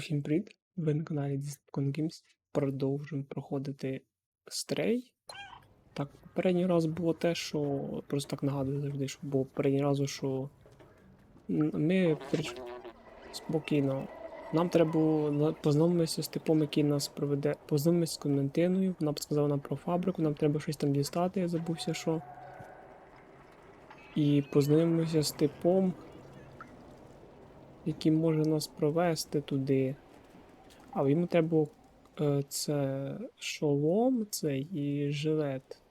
Усім привіт! Ви на каналі Discord Games. Продовжуємо проходити стрей. Так, попередній раз було те, що. Просто так нагадую завжди, що було попередній разу, що ми спокійно. Нам треба було познайомитися з типом, який нас проведе. Познайомитися з Константиною. Вона сказала нам про фабрику, нам треба щось там дістати, я забувся що. І познайомимося з типом, який може нас провести туди. А йому треба було е, це шолом цей і жилет.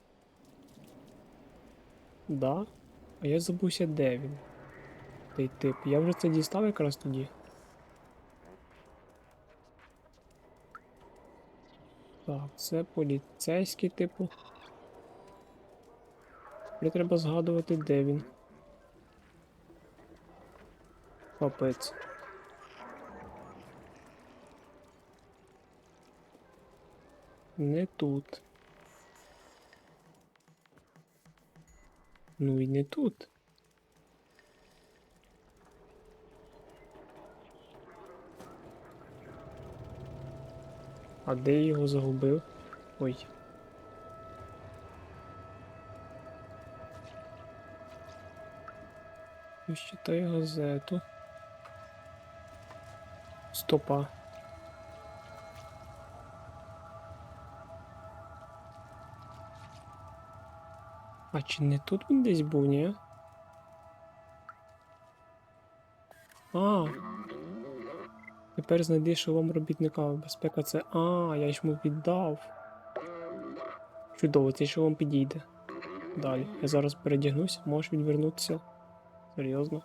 Да? А я забувся, де він. Той тип. Я вже це дістав якраз тоді. Так, це поліцейський типу. Мені треба згадувати, де він. Капець. Не тут. Ну і не тут. А де я його загубив? Ой. І Читай газету. Стопа. А чи не тут він десь був, ні? А. Тепер знайди шолом робітника. Безпека це. А, я йому віддав. Чудово, цей шолом підійде. Далі. Я зараз передягнусь, можеш відвернутися. Серйозно.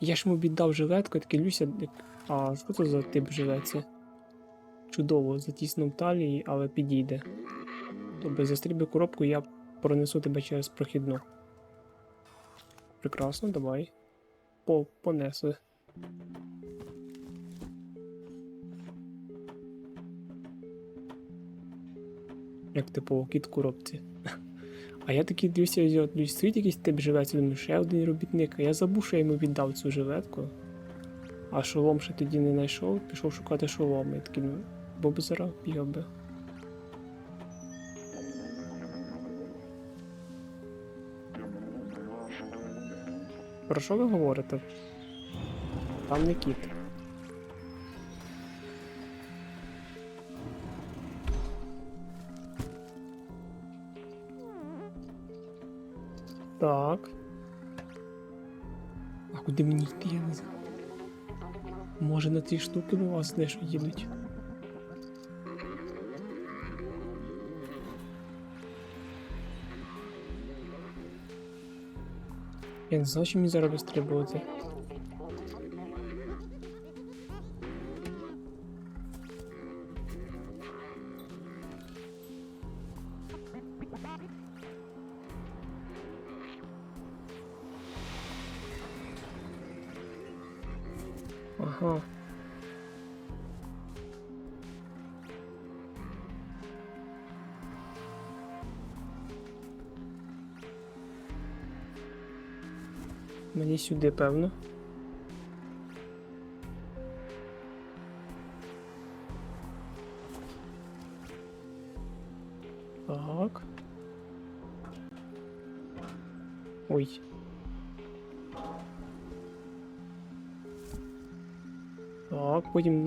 Я ж йому віддав жилетку, я такий люся. А, що це за тип жилетці? Чудово, затіснув талії, але підійде. Тобто застрібив коробку, я пронесу тебе через прохідну. Прекрасно, давай. По, понесли. Як типово кіт коробці. А я такий дивлюся, дивлюсь, стоїть якийсь тип жилець, думаю, ще один робітник, а я забув, що я йому віддав цю жилетку. А шолом ще тоді не знайшов, пішов шукати шолом. Я такий, ну, бо б. Про що ви говорите? Там не кіт. Так. А куди мені йти, я не знаю. Може на ці штуки до вас дещо їдуть. Я не знаю, що мені зараз вистрибувати. Ага. Мені сюди, певно.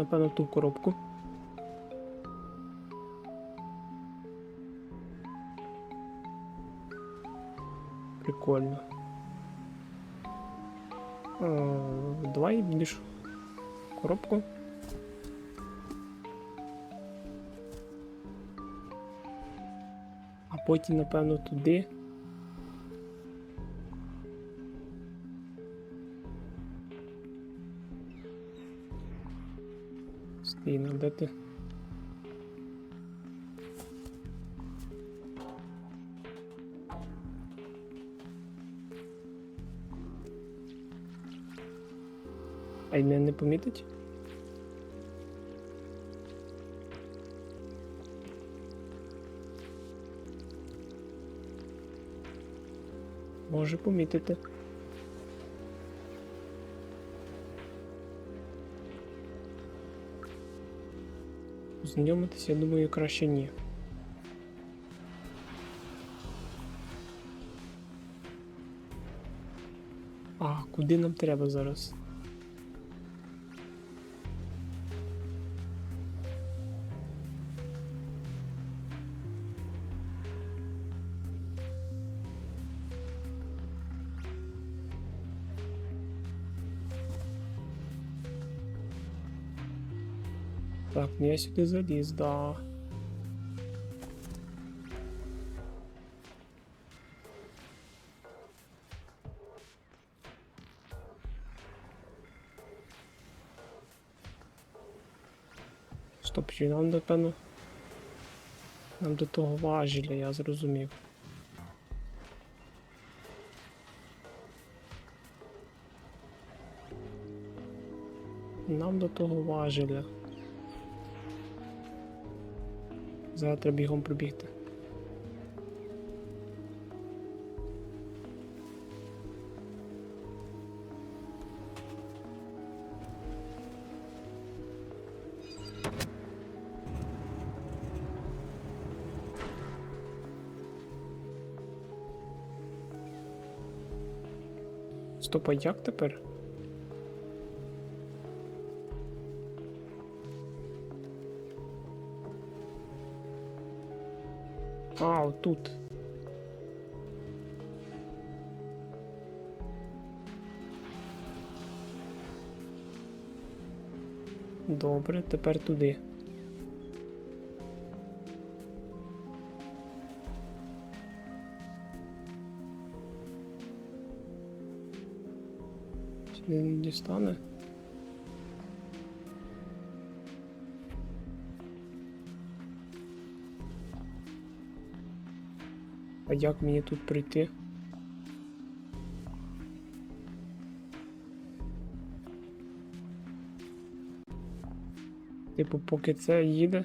Напевно, ту коробку. Прикольно. Е, Давай більш коробку. А потім, напевно, туди. Стійно, де ти? А й не, не помітить? Може помітити. Познайомитись, я думаю, краще ні. А, куди нам треба зараз? Так, ну я сюди заліз, да. Стоп, чи нам напевно. Нам до того важеля, я зрозумів. Нам до того важеля. Зараз бігом пробігти. Стоп, а як тепер? Отут. Добре, тепер туди. Сюди не дістане. А як мені тут прийти? Типу, поки це їде.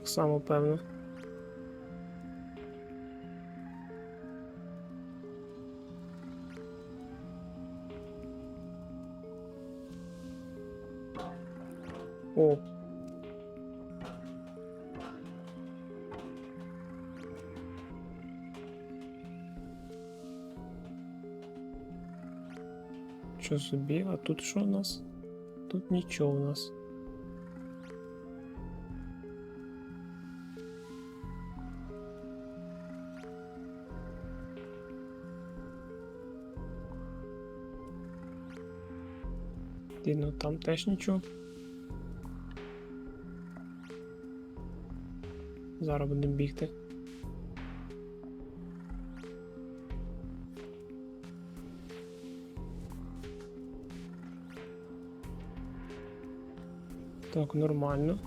Так само, певно. О. Що собі? А тут що у нас? Тут нічого у нас. Ти, ну там теж нічого. Зараз будемо бігти. Так, нормально.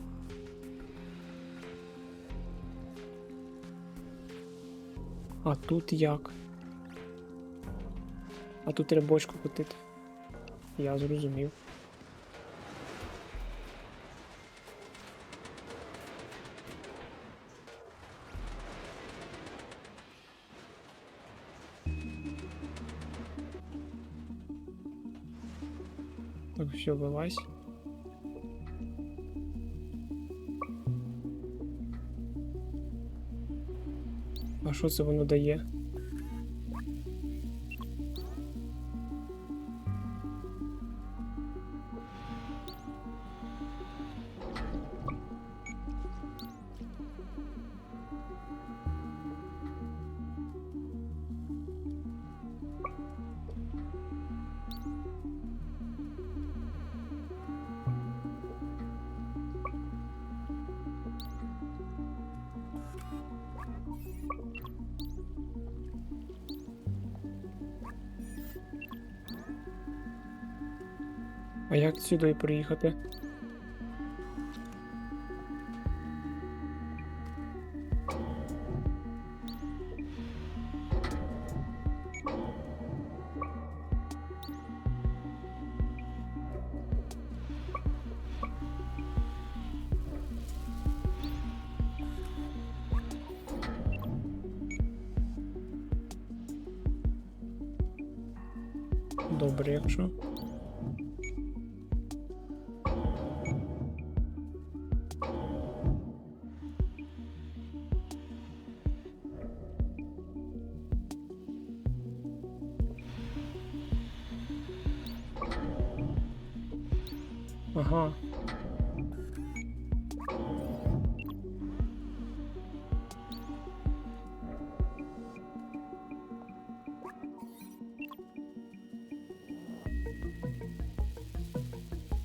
А тут як? А тут треба бочку котити. Я зрозумів. Все, вылазь. А що це воно дає? А як сюди приїхати?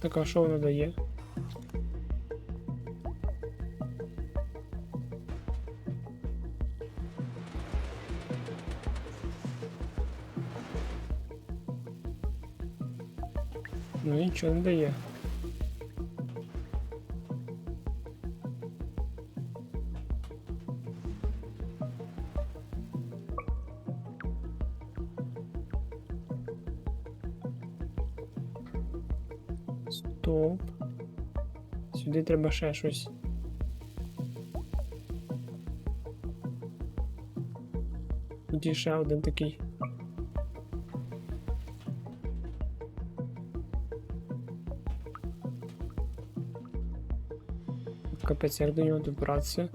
Так, а що воно дає? Ну нічого не дає. Треба ще щось. Є ще один такий. Капець, як до нього добратися?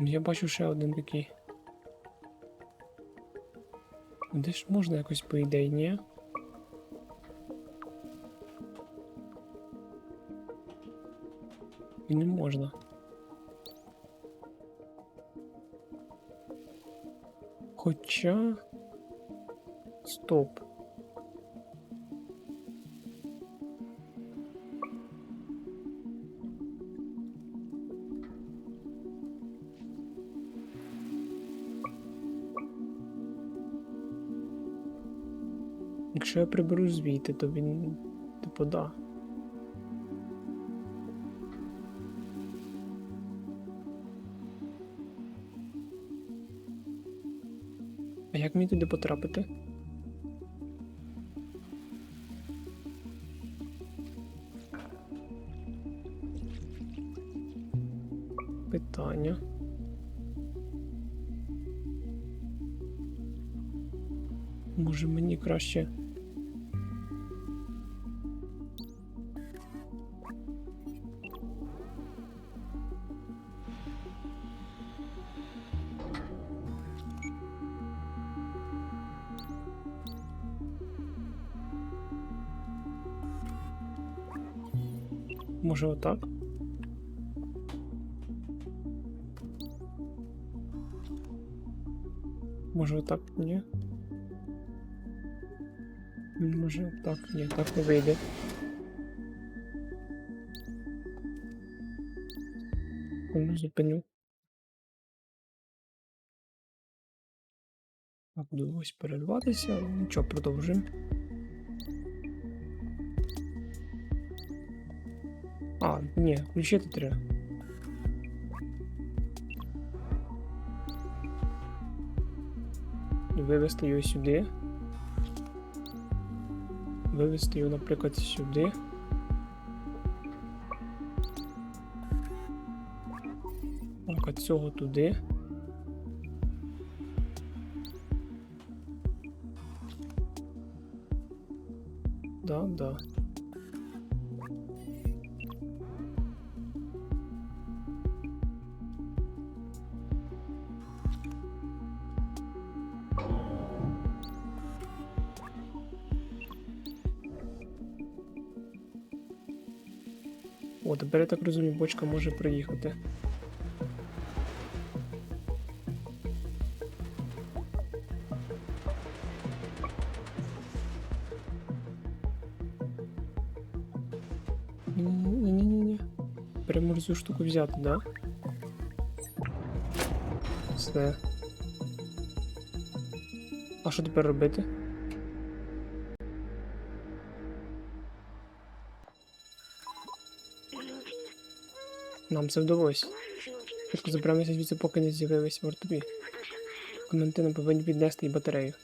Я бачу ще один такий. Де ж можна якось по ідеї, ні? І не можна. Хоча. Стоп. Якщо я приберу звідти, то він типу да. А як мені туди потрапити? Питання. Може мені краще. Може отак? Може отак? Ні? Може так, ні, так не вийде. Ну, зупиню. Так, буду ось перерватися, нічого, продовжуємо. А, ні, включити треба. Вивести його сюди. Вивести його, наприклад, сюди. Так, а цього туди. Да, да. О, тепер я так розумію, бочка може приїхати. Ні-ні-ні. Прямо цю штуку взяти, да? Все. А що тепер робити? Нам це вдалося. Швидко заберемося звідси, поки не з'явились вартові. Коментини повинні піднести і батарею.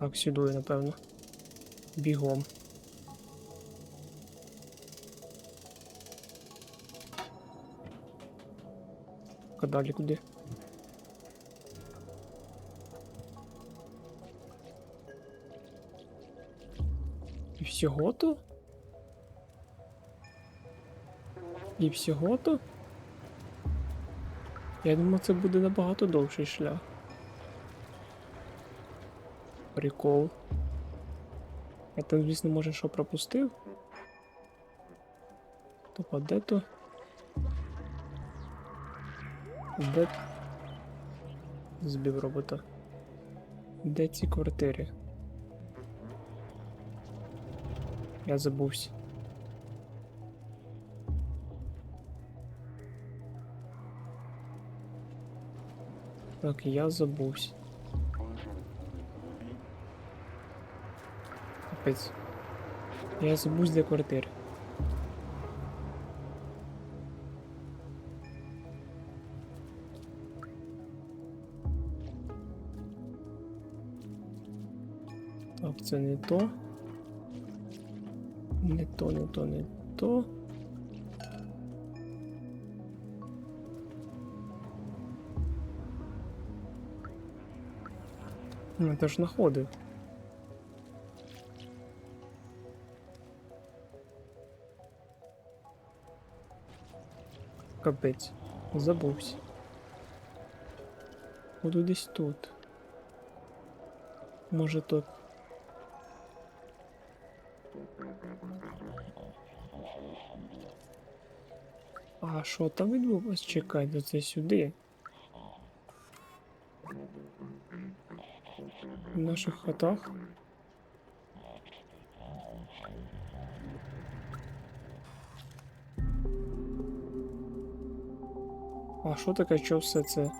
Так, сюди, напевно. Бігом. А куди? І всього то? І всього то? Я думав, це буде набагато довший шлях. Прикол. Я там, звісно, може, що пропустив. Тобто, де то? Де. Збив робота. Де ці квартири? Я забувся. Так, я забувся. Капець. Я забув де квартири. Так, це не то. Не то, не то, не то. Ну, то ж знаходив. Капець. Забувся. Буду тут. Може тут. Що там відбулось? Чекайте, це сюди. В наших хатах. А що таке, що все це?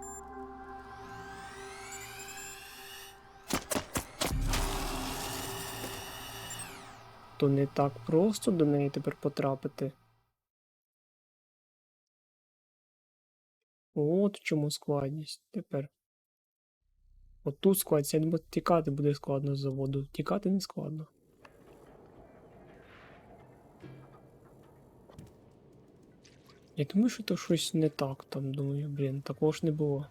То не так просто до неї тепер потрапити. От в чому складність. Тепер. От тут складність, думаю, тікати буде складно з заводу. Тікати не складно. Я думаю, що то щось не так там, думаю, блін, такого ж не було.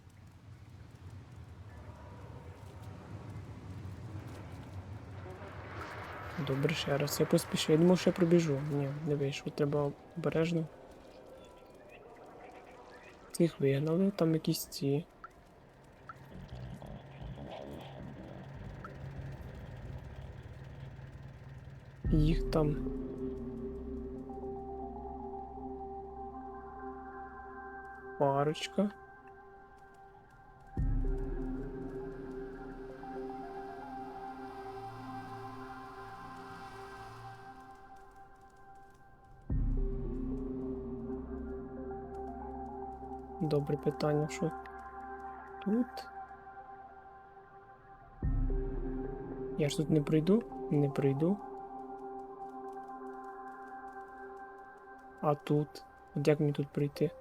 Добре, ще раз. Я поспішу. Я думав, що я пробіжу. Ні, не вийшло. Треба обережно. Цих вигнали, там якісь ці. Їх там. Парочка. Добре питання, що тут. Я ж тут не прийду? Не прийду. А тут? От як мені тут прийти?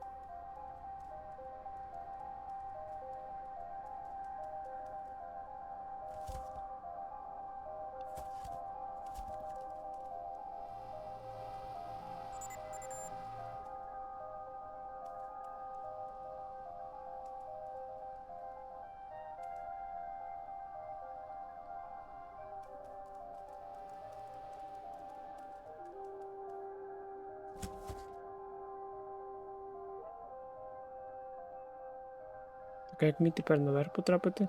Як мені тепер наверх потрапити?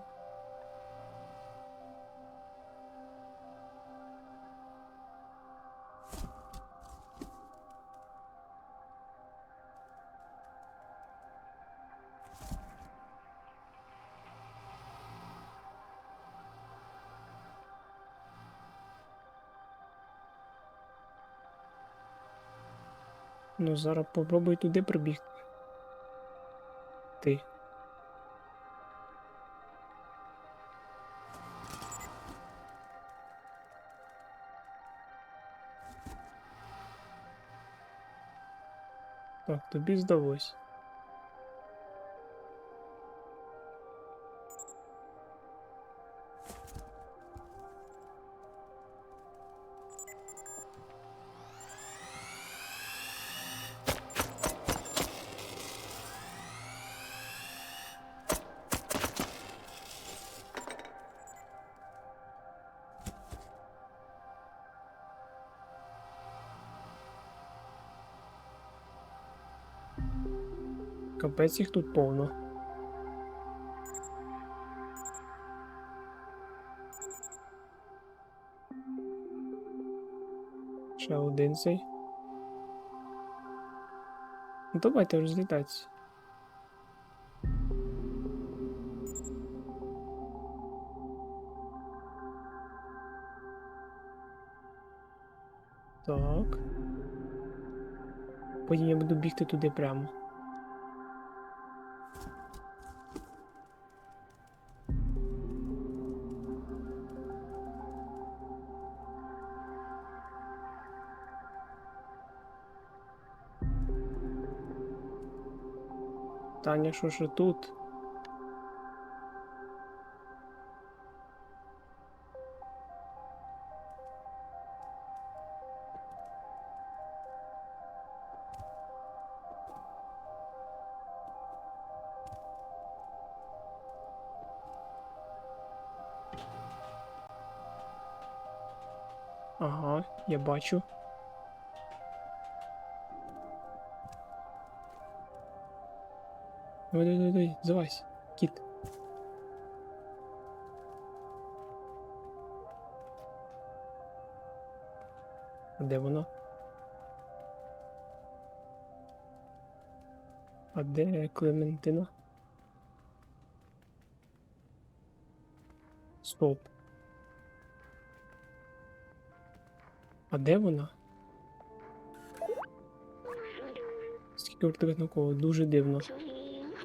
Ну, зараз попробуй туди прибігти. Так, тобі здалось. Капець їх тут повно. Ще один цей. Ну, давайте розлітайтеся. Так. Потім я буду бігти туди прямо. Таня, що ж тут? Ага, я бачу. Давай, давай, давай, давай, завайся, кіт. Де воно? А де Клементина? Стоп. А де вона? Скільки вертикат навколо, дуже дивно.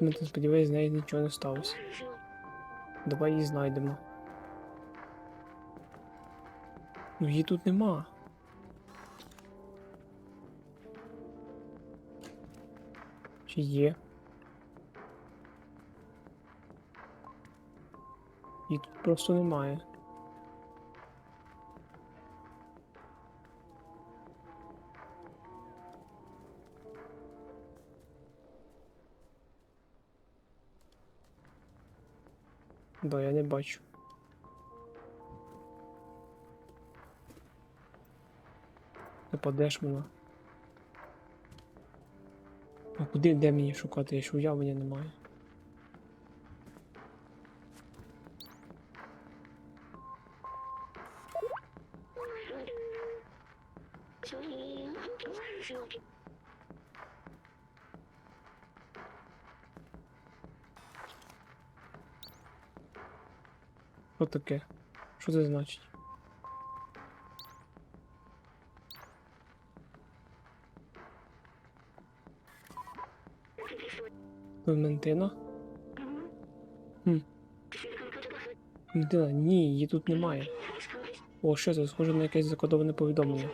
Ну, ти сподіваюсь, з нею нічого не сталося. Давай її знайдемо. Ну її тут нема. Чи є? Її тут просто немає. Да, я не бачу. Нападеш мене. А куди де мені шукати? Я ж уявлення немає. Таке? Що це значить? Клементина? Хм. Клементина, ні, її тут немає. О, що це? Схоже на якесь закодоване повідомлення.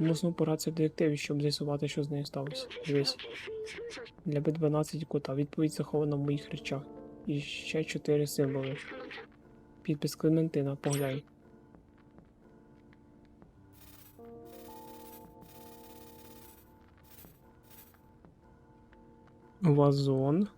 Мусимо поратися в детективі, щоб з'ясувати, що з нею сталося. Дивись. Для Б12 кота відповідь захована в моїх речах. І ще чотири символи. Підпис Клементина, поглянь. Вазон.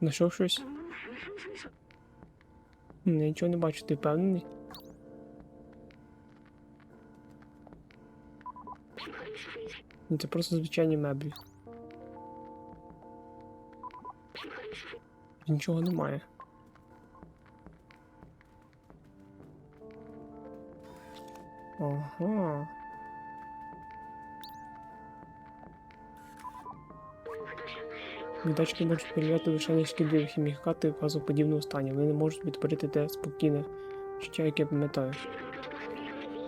Знайшов щось? Нічого не бачу, ти впевнений? Ні, Це просто звичайні меблі. Нічого немає. Ага. Датчики можуть перевіряти лише нешкідливі хімікати в газоподібному стані. Вони не можуть відтворити те спокійне життя, яке пам'ятаю.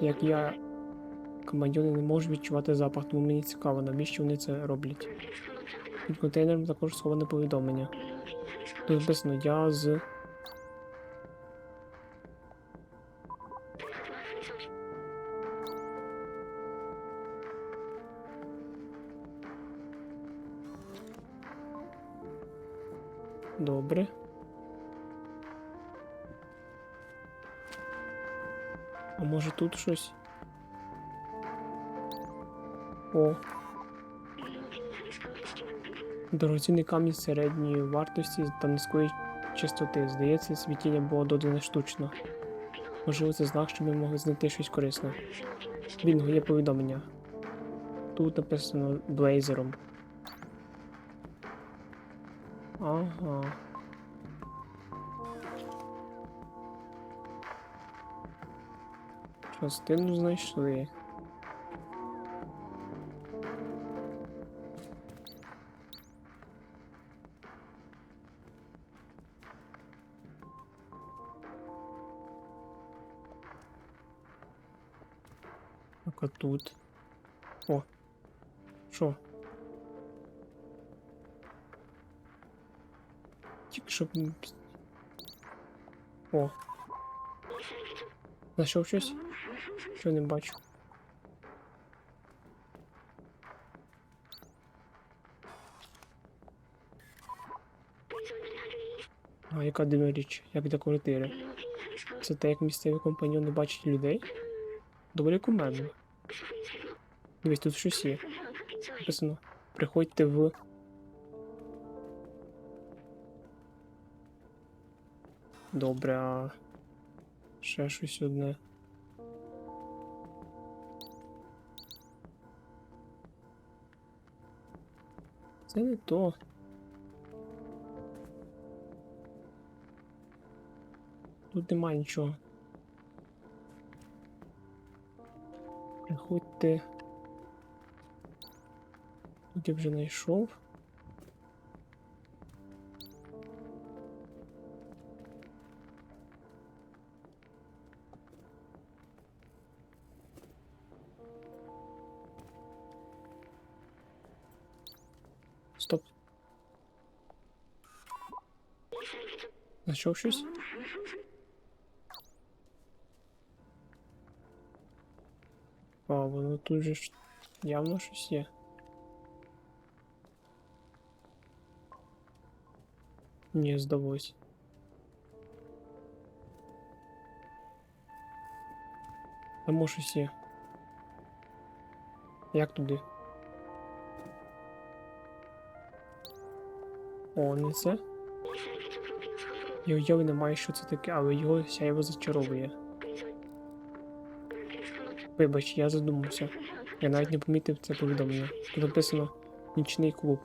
Як я, командьони не можуть відчувати запах, тому мені цікаво, навіщо вони це роблять. Під контейнером також сховане повідомлення. Тут написано я з. Добре. А може тут щось? О. Дорогоцінний камінь середньої вартості та низької чистоти. Здається, світіння було додане штучно. Можливо, це знак, що ми могли знайти щось корисне. Бінго, є повідомлення. Тут написано блейзером. Ага. Частину знайшли. Тільки щоб. О. Знайшов щось? Що не бачу. А яка дивна річ, як для квартири. Це те, як місцеві компаньони бачать людей? Доволі кумедно. Дивись, тут щось є. Написано. Приходьте в. Добре, а ще щось одне. Це не то. Тут немає нічого. Приходьте. Тут я вже знайшов. Знайшов щось? А, воно тут же ж явно щось є. Ні, здалось. Там щось є. Як туди? О, не це? Я уяви немає, що це таке, але його сяйво зачаровує. Вибач, я задумався. Я навіть не помітив це повідомлення. Тут написано нічний клуб.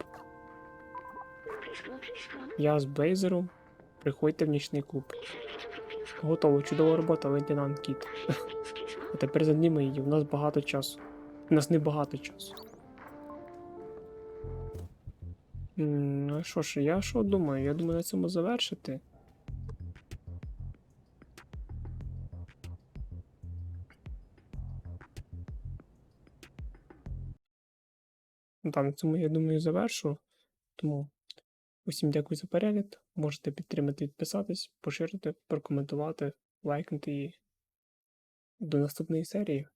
Я з Блейзером. Приходьте в нічний клуб. Готово, чудова робота, лейтенант Кіт. А тепер заднімо її, у нас багато часу. У нас не багато часу. Ну що ж, я що думаю? Я думаю на цьому завершити. Ну, на цьому, я думаю, завершу. Тому усім дякую за перегляд. Можете підтримати, підписатись, поширити, прокоментувати, лайкнути і до наступної серії.